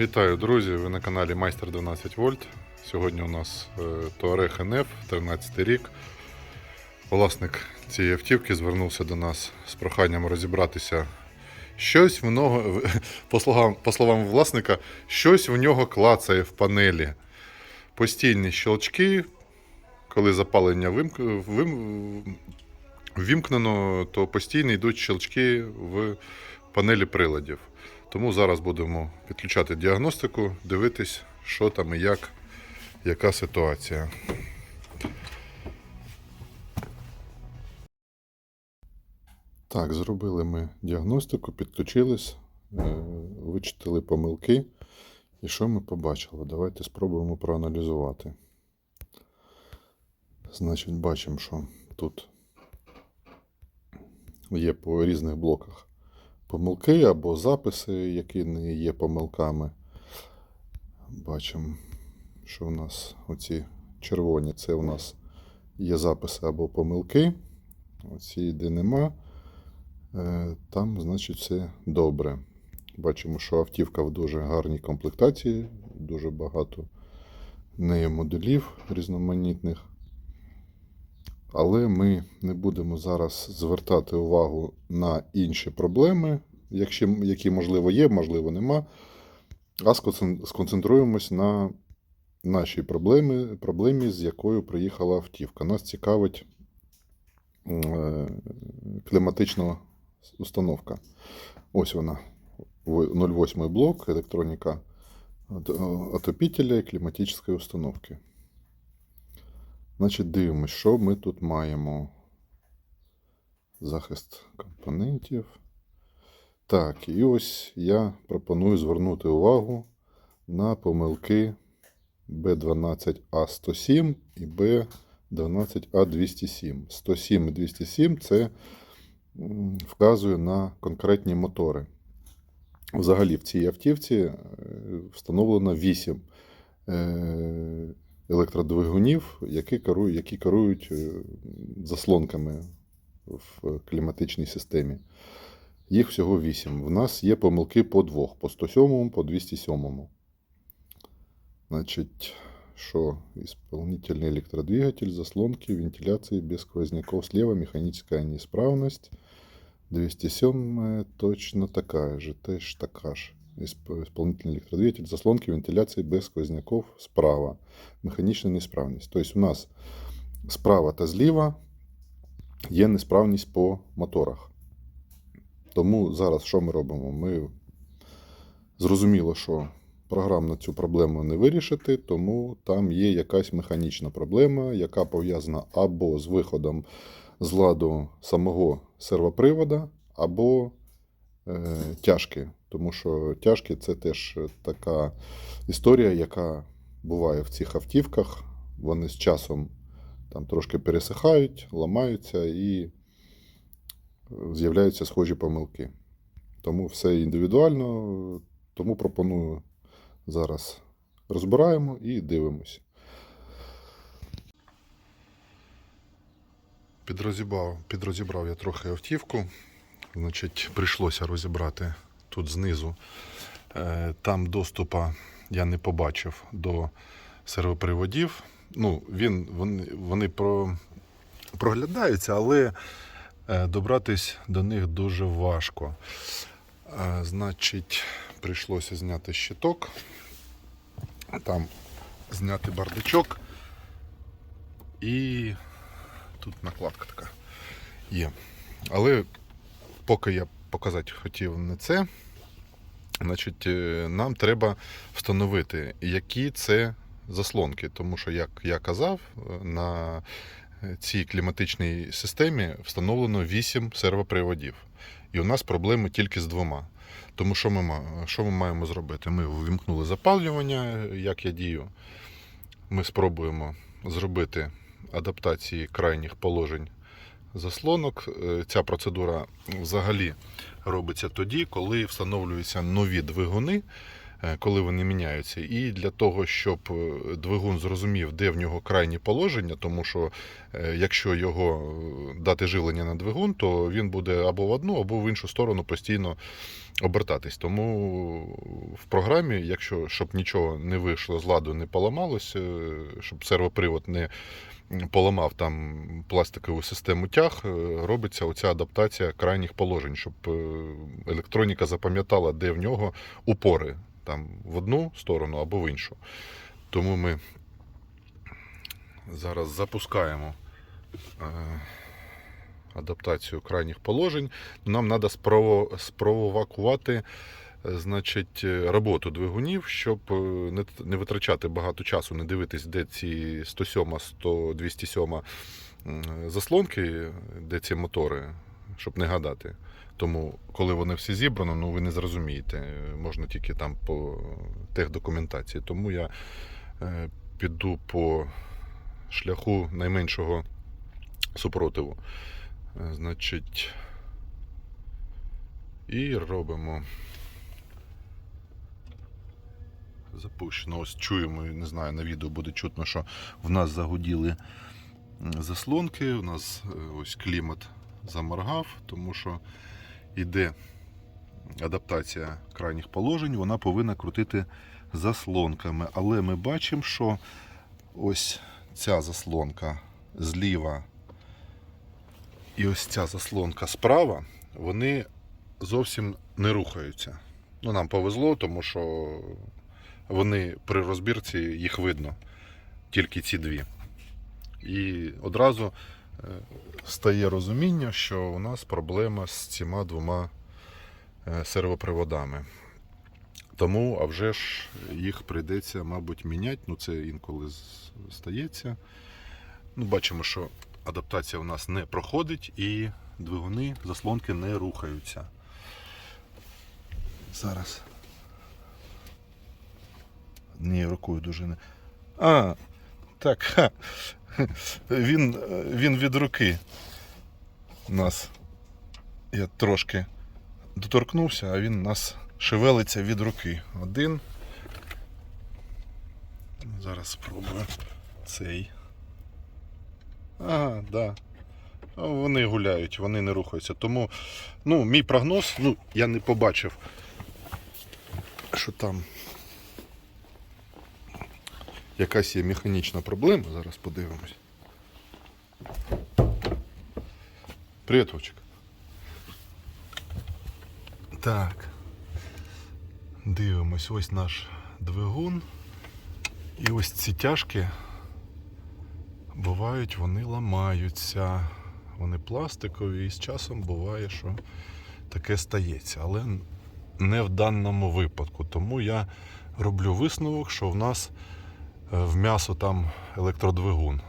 Вітаю, друзі! Ви на каналі Майстер 12 Вольт. Сьогодні у нас е, Touareg NF, 13 рік. Власник цієї автівки звернувся до нас з проханням розібратися. Щось в нього, по словам, по словам власника, щось в нього клацає в панелі. Постійні щелчки, коли запалення вимк... вим... ввімкнено, то постійно йдуть щелчки в панелі приладів. Тому зараз будемо підключати діагностику, дивитись, що там і як, яка ситуація. Так, зробили ми діагностику, підключились, е, вичитали помилки. І що ми побачили? Давайте спробуємо проаналізувати. Значить, бачимо, що тут є по різних блоках помилки або записи, які не є помилками. Бачимо, що у нас оці червоні це у нас є записи або помилки. Оці, де нема, е, там, значить, все добре. Бачимо, що автівка в дуже гарній комплектації, дуже багато неї моделів різноманітних. Але ми не будемо зараз звертати увагу на інші проблеми, які, можливо, є, можливо, нема. А сконцен- сконцентруємось на нашій проблемі, проблемі, з якою приїхала автівка. Нас цікавить е, кліматична установка. Ось вона. 08 блок, електроніка от- отопителя і кліматичної установки. Значить, дивимось, що ми тут маємо. Захист компонентів. Так, і ось я пропоную звернути увагу на помилки B12A107 і B12A207. 107 і 207 це вказує на конкретні мотори. Взагалі в цій автівці е, встановлено 8 е, електродвигунів, які керують, які керують е, заслонками в кліматичній системі. Їх всього 8. В нас є помилки по двох: по 107, по 207. Значить, що? Исполнительный электродвигатель, заслонки, вентиляции без сквозняков слева, механическая неисправность. 207 точно такая же, теж така ж. Исп- Исполнительный электродвигатель, заслонки, вентиляции без сквозняков справа. Механічна несправність. Тобто у нас справа та зліва є несправність по моторах. Тому зараз що ми робимо? Ми зрозуміло, що програмно цю проблему не вирішити, тому там є якась механічна проблема, яка пов'язана або з виходом з ладу самого сервопривода, або е, тяжки. Тому що тяжки це теж така історія, яка буває в цих автівках. Вони з часом там трошки пересихають, ламаються і е, з'являються схожі помилки. Тому все індивідуально, тому пропоную зараз розбираємо і дивимося. Підрозібрав, підрозібрав я трохи автівку. Значить, прийшлося розібрати тут знизу. Е, Там доступа я не побачив до сервоприводів. Ну, він, вони, вони про, проглядаються, але е, добратись до них дуже важко. Е, Значить, прийшлося зняти щиток, там зняти бардачок і тут накладка така є. Але поки я показати хотів не це, значить, е, нам треба встановити, які це заслонки. Тому що, як я казав, е, на цій кліматичній системі встановлено 8 сервоприводів. І у нас проблеми тільки з двома. Тому що ми, що ми маємо зробити? Ми ввімкнули запалювання, як я дію. Ми спробуємо зробити адаптації крайніх положень заслонок. Е, Ця процедура взагалі робиться тоді, коли встановлюються нові двигуни е, коли вони міняються. І для того, щоб е, двигун зрозумів, де в нього крайнє положення, тому що якщо його дати живлення на двигун, то він буде або в одну, або в іншу сторону постійно обертатись. Тому в програмі, якщо щоб нічого не вийшло з ладу, не поламалось, щоб сервопривод не поламав там пластикову систему тяг, е, робиться оця адаптація крайніх положень, щоб е, електроніка запам'ятала, де в нього упори, там в одну сторону або в іншу. Тому ми зараз запускаємо е, адаптацію крайніх положень. Нам треба спрово, спровокувати значить, е, роботу двигунів, щоб е, не, витрачати багато часу, не дивитись, де ці 107, 100, 207 м, заслонки, де ці мотори, щоб не гадати. Тому, коли вони всі зібрано, ну ви не зрозумієте. Е, Можна тільки там по техдокументації. Тому я е, піду по шляху найменшого супротиву. Е, Значить, і робимо. Запущено. Ось чуємо, не знаю, на відео буде чутно, що в нас загуділи заслонки, у нас е, ось клімат заморгав, тому що йде адаптація крайніх положень, вона повинна крутити заслонками. Але ми бачимо, що ось ця заслонка зліва і ось ця заслонка справа, вони зовсім не рухаються. Ну, нам повезло, тому що вони при розбірці їх видно, тільки ці дві. І одразу е, стає розуміння, що у нас проблема з цими двома е, сервоприводами. Тому, а вже ж їх прийдеться, мабуть, міняти. Ну, це інколи стається. Ну, бачимо, що адаптація у нас не проходить і двигуни, заслонки не рухаються. Зараз. Ні, рукою дуже не. А, так. Ха. Він, він від руки нас. Я трошки доторкнувся, а він нас шевелиться від руки. Один. Зараз спробую цей. Ага, да. Вони гуляють, вони не рухаються. Тому, ну, мій прогноз, ну, я не побачив, що там якась є механічна проблема. Зараз подивимось. Привіт, Вовчик. Так. Дивимось, ось наш двигун. І ось ці тяжки бувають, вони ламаються. Вони пластикові, і з часом буває, що таке стається. Але не в даному випадку. Тому я роблю висновок, що в нас в м'ясо там електродвигун.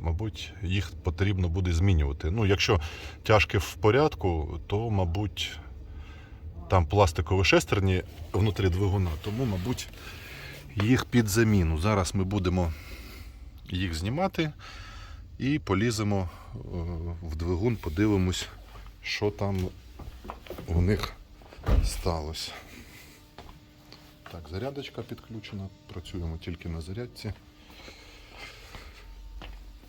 Мабуть, їх потрібно буде змінювати. Ну, якщо тяжки в порядку, то, мабуть, там пластикові шестерні внутрі двигуна, тому, мабуть, їх під заміну. Зараз ми будемо їх знімати і поліземо е, в двигун, подивимось, що там у них сталося. Так, зарядочка підключена, працюємо тільки на зарядці.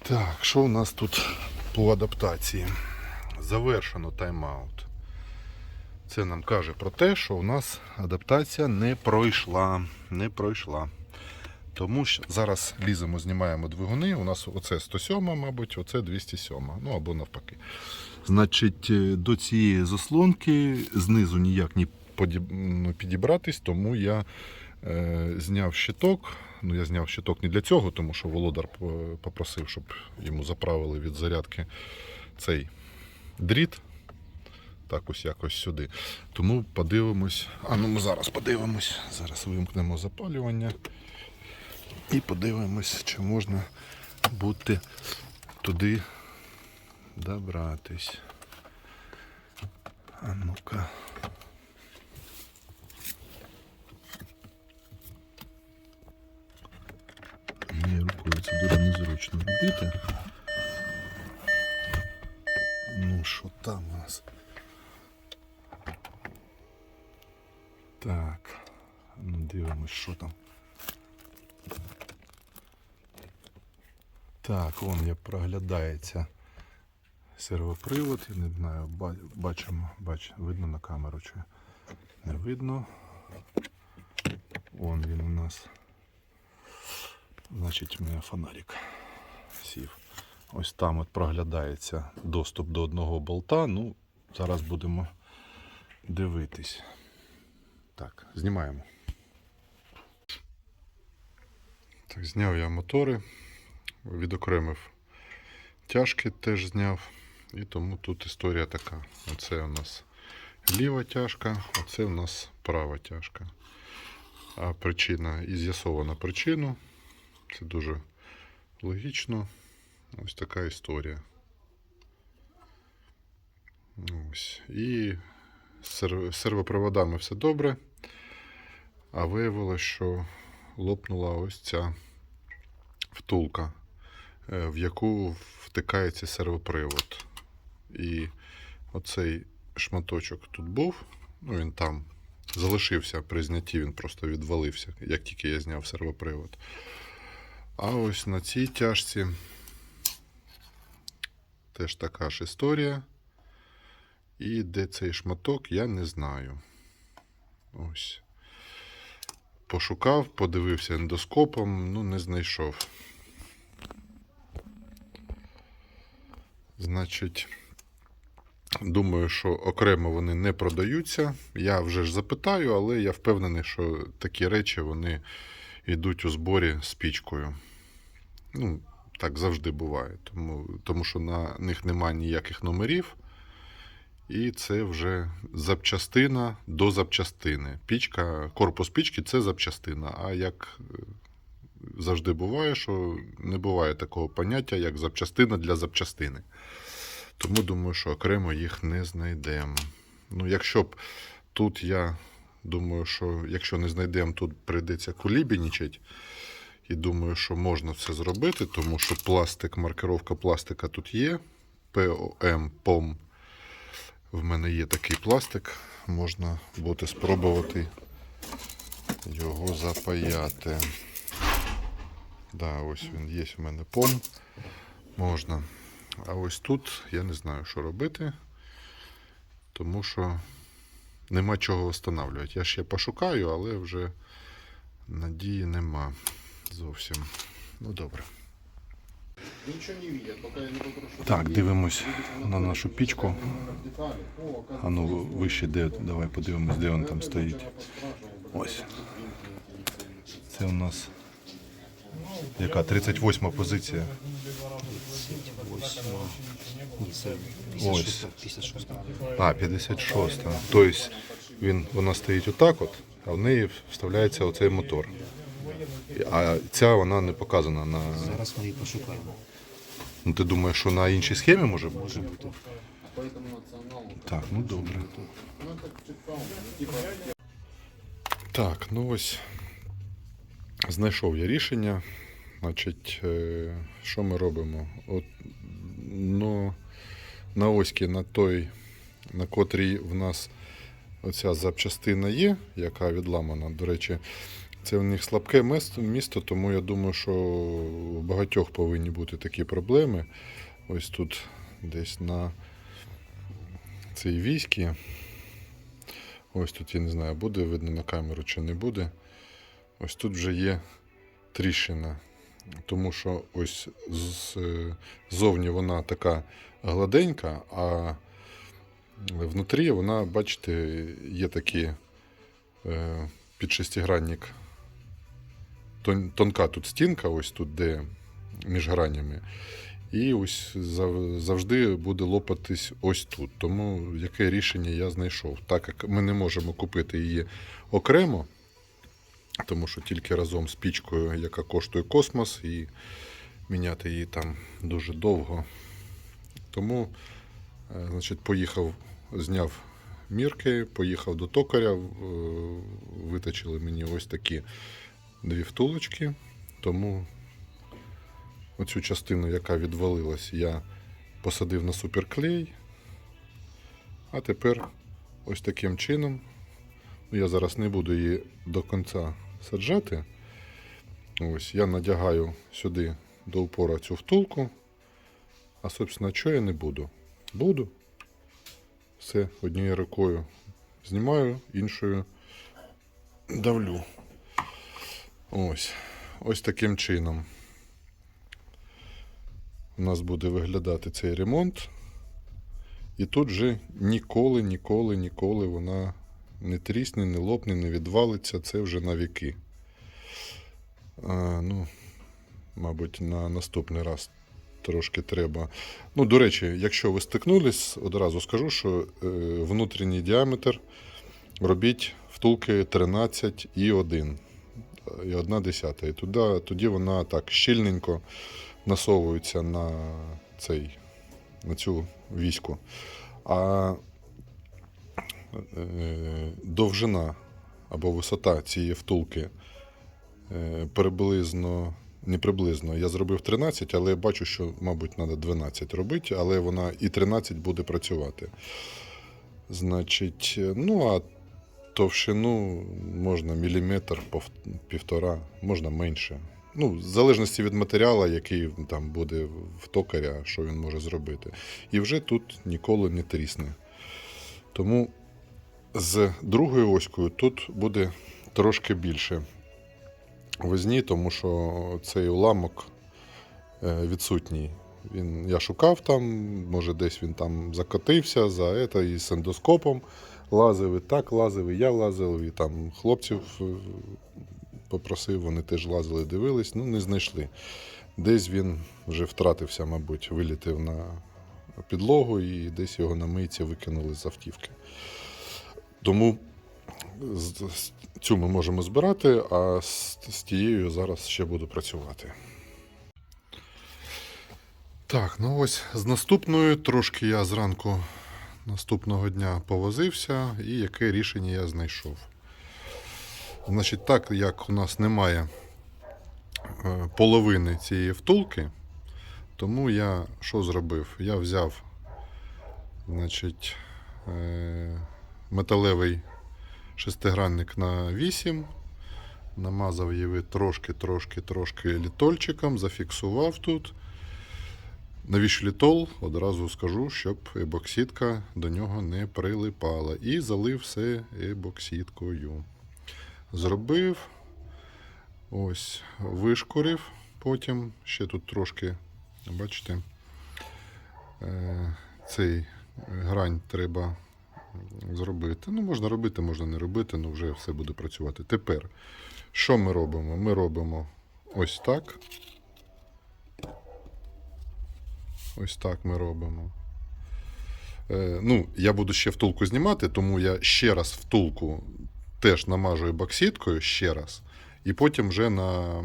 Так, що у нас тут по адаптації? Завершено тайм-аут. Це нам каже про те, що у нас адаптація не пройшла. Не пройшла. Тому що зараз ліземо, знімаємо двигуни. У нас оце 107, мабуть, оце 207. Ну або навпаки. Значить, е, до цієї заслонки знизу ніяк ну, підібратись, тому я е, зняв щиток. Ну, я зняв щиток не для цього, тому що Володар попросив, щоб йому заправили від зарядки цей дріт. Так ось якось сюди. Тому подивимось. А ну ми зараз подивимось. Зараз вимкнемо запалювання. І подивимось, чи можна бути туди добратись. А ну-ка. Ні, рукою дуже робити. Ну, що там у нас? Так. Ну, дивимось, що там. Так, вон як проглядається сервопривод. Я не знаю, бачимо, бач, видно на камеру чи не видно. Вон він у нас. Значить, у мене фонарик. Ось там от проглядається доступ до одного болта. Ну, зараз будемо дивитись. Так, знімаємо. Так, зняв я мотори, відокремив тяжки, теж зняв. І тому тут історія така. Оце у нас ліва тяжка, оце у нас права тяжка. А причина і з'ясована причину. Це дуже логічно. Ось така історія. Ось. І з серв- сервопроводами все добре. А виявилося, що лопнула ось ця втулка, е, в яку втикається сервопривод. І оцей шматочок тут був, ну він там залишився при знятті, він просто відвалився, як тільки я зняв сервопривод. А ось на цій тяжці теж така ж історія. І де цей шматок, я не знаю. Ось. Пошукав, подивився ендоскопом, ну не знайшов. Значить, думаю, що окремо вони не продаються. Я вже ж запитаю, але я впевнений, що такі речі вони йдуть у зборі з пічкою. Ну, так завжди буває. Тому, тому що на них немає ніяких номерів. І це вже запчастина до запчастини. Пічка, корпус пічки це запчастина. А як е, завжди буває, що не буває такого поняття, як запчастина для запчастини. Тому думаю, що окремо їх не знайдемо. Ну, якщо б тут я думаю, що якщо не знайдемо, тут прийдеться кулібінічать. І думаю, що можна це зробити, тому що пластик, маркировка пластика тут є. ПОМ, ПОМ. В мене є такий пластик, можна буде спробувати його запаяти. Да, ось він є в мене пом. Можна. А ось тут я не знаю, що робити, тому що нема чого встановлювати. Я ще пошукаю, але вже надії нема зовсім. Ну добре. Ничего не видят, пока я не попрошу. Так, дивимось на нашу пічку. А ну вище де, давай подивимось, де він там стоїть. Ось. Це у нас яка 38 позиція. Ось. 56 А, 56. Тобто він, вона стоїть отак от, а в неї вставляється оцей мотор. А ця вона не показана на. Зараз ми її пошукаємо. Ну ти думаєш, що на іншій схемі може бути? Може бути. Так, ну добре. Так, ну ось знайшов я рішення. Значить, е, що ми робимо? От, ну, на оські, на той, на котрій в нас оця запчастина є, яка відламана. До речі, це в них слабке місто, тому я думаю, що у багатьох повинні бути такі проблеми. Ось тут десь на цій війській. Ось тут я не знаю, буде видно на камеру чи не буде. Ось тут вже є тріщина. Тому що ось ззовні вона така гладенька, а внутрі вона, бачите, є такий е, підшестигранник. Тон, тонка тут стінка, ось тут, де між гранями. І ось завжди буде лопатись ось тут. Тому яке рішення я знайшов. Так як ми не можемо купити її окремо, тому що тільки разом з пічкою, яка коштує космос, і міняти її там дуже довго. Тому, е, значить, поїхав, зняв мірки, поїхав до токаря, е, виточили мені ось такі дві втулочки. Тому оцю частину, яка відвалилась, я посадив на суперклей. А тепер ось таким чином. Ну, я зараз не буду її до кінця саджати. Ось, я надягаю сюди до упора цю втулку. А, собственно, що я не буду? Буду. Все однією рукою знімаю, іншою давлю. Ось. Ось таким чином. У нас буде виглядати цей ремонт. І тут же ніколи, ніколи, ніколи вона не трісне, не лопне, не відвалиться. Це вже на віки. А, ну, мабуть, на наступний раз трошки треба. Ну, до речі, якщо ви стикнулись, одразу скажу, що е, внутрішній діаметр робіть втулки 13 і 1. І 1 десята. І туди, тоді вона так щільненько насовується на цей, на цю віську. А е, довжина або висота цієї втулки е, приблизно, не приблизно. Я зробив 13, але я бачу, що, мабуть, треба 12 робити, але вона і 13 буде працювати. Значить, ну а товщину можна міліметр, півтора, можна менше. Ну, в залежності від матеріалу, який там буде в токаря, що він може зробити. І вже тут ніколи не трісне. Тому з другою оською тут буде трошки більше возні, тому що цей уламок е, відсутній. Він, я шукав там, може десь він там закотився за це, і з ендоскопом лазив, і так лазив, і я лазив, і там хлопців е, попросив, вони теж лазили, дивились, ну не знайшли. Десь він вже втратився, мабуть, вилітив на підлогу і десь його на мийці викинули з автівки. Тому цю ми можемо збирати, а з тією зараз ще буду працювати. Так, ну ось з наступною трошки я зранку наступного дня повозився, і яке рішення я знайшов. Значить, так як у нас немає е, половини цієї втулки, тому я що зробив? Я взяв значить, е, металевий шестигранник на 8, намазав її трошки, трошки, трошки літольчиком, зафіксував тут. Навіщо літол? Одразу скажу, щоб ебоксидка до нього не прилипала. І залив все ебоксидкою. Зробив, ось, вишкурив, потім ще тут трошки, бачите, е, цей грань треба зробити. Ну, можна робити, можна не робити, але вже все буде працювати. Тепер, що ми робимо? Ми робимо ось так. Ось так ми робимо. Е, ну, я буду ще втулку знімати, тому я ще раз втулку теж намажу боксіткою ще раз. І потім вже на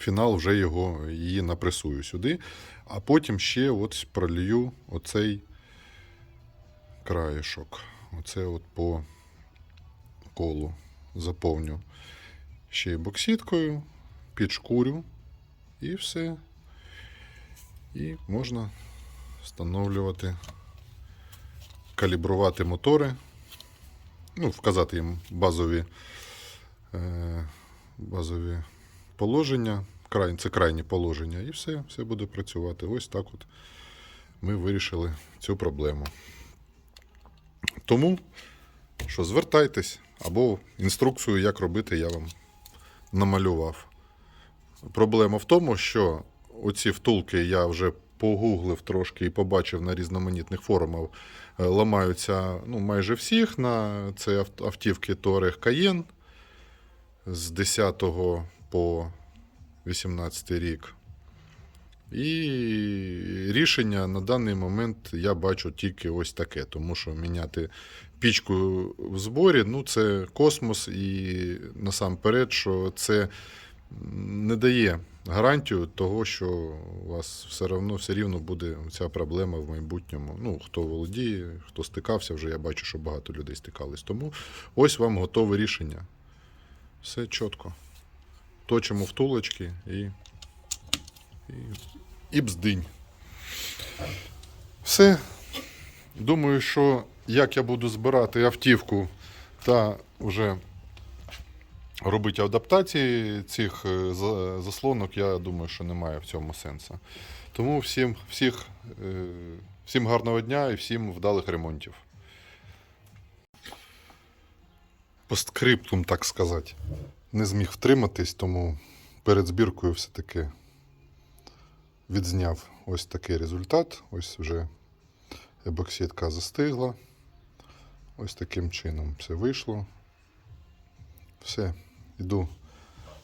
фінал вже його, її напресую сюди. А потім ще от пролью оцей краєшок. Оце от по колу заповню ще й боксіткою, підшкурю і все. І можна встановлювати, калібрувати мотори, ну, вказати їм базові, е, базові положення, це крайні положення, і все, все буде працювати. Ось так от ми вирішили цю проблему. Тому, що звертайтесь, або інструкцію, як робити, я вам намалював. Проблема в тому, що оці втулки я вже погуглив трошки і побачив на різноманітних форумах, е, ламаються ну, майже всіх на це автівки Touareg Cayenne з 10 по 18 рік. І рішення на даний момент я бачу тільки ось таке, тому що міняти пічку в зборі ну це космос, і насамперед, що це не дає гарантію того, що у вас все одно все рівно буде ця проблема в майбутньому. Ну, хто володіє, хто стикався, вже я бачу, що багато людей стикались. Тому ось вам готове рішення. Все чітко. Точимо втулочки і, і, і бздинь. Все. Думаю, що як я буду збирати автівку та вже робити адаптації цих е, заслонок, я думаю, що немає в цьому сенсу. Тому всім, всіх, е, всім гарного дня і всім вдалих ремонтів. Посткриптум, так сказати. Не зміг втриматись, тому перед збіркою все-таки відзняв ось такий результат. Ось вже ебокситка застигла. Ось таким чином все вийшло. Все, йду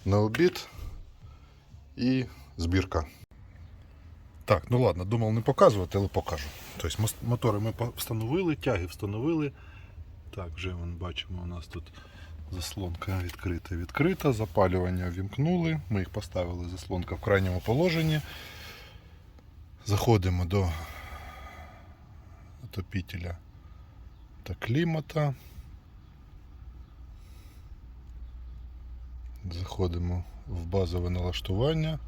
на обід і збірка. Так, ну ладно, думав не показувати, але покажу. Тобто мотори ми встановили, тяги встановили. Так, вже вон, бачимо, у нас тут заслонка відкрита, відкрита, запалювання вімкнули. Ми їх поставили, заслонка в крайньому положенні. Заходимо до отопителя та клімата. Заходимо в базове налаштування.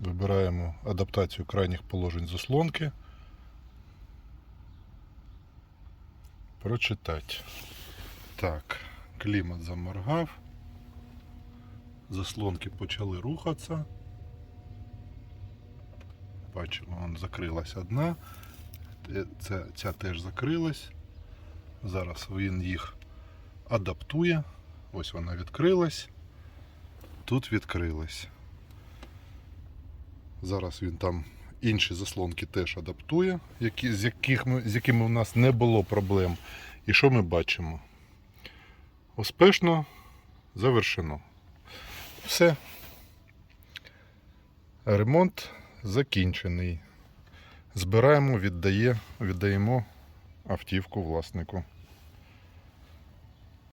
Вибираємо адаптацію крайніх положень заслонки. Прочитати. Так, клімат заморгав. Заслонки почали рухатися. Бачимо, вон закрилась одна. Ця, ця теж закрилась. Зараз він їх адаптує. Ось вона відкрилась. Тут відкрилась. Зараз він там інші заслонки теж адаптує, які, з, яких ми, з якими у нас не було проблем. І що ми бачимо? Успішно завершено. Все. Ремонт закінчений. Збираємо, віддає, віддаємо автівку власнику.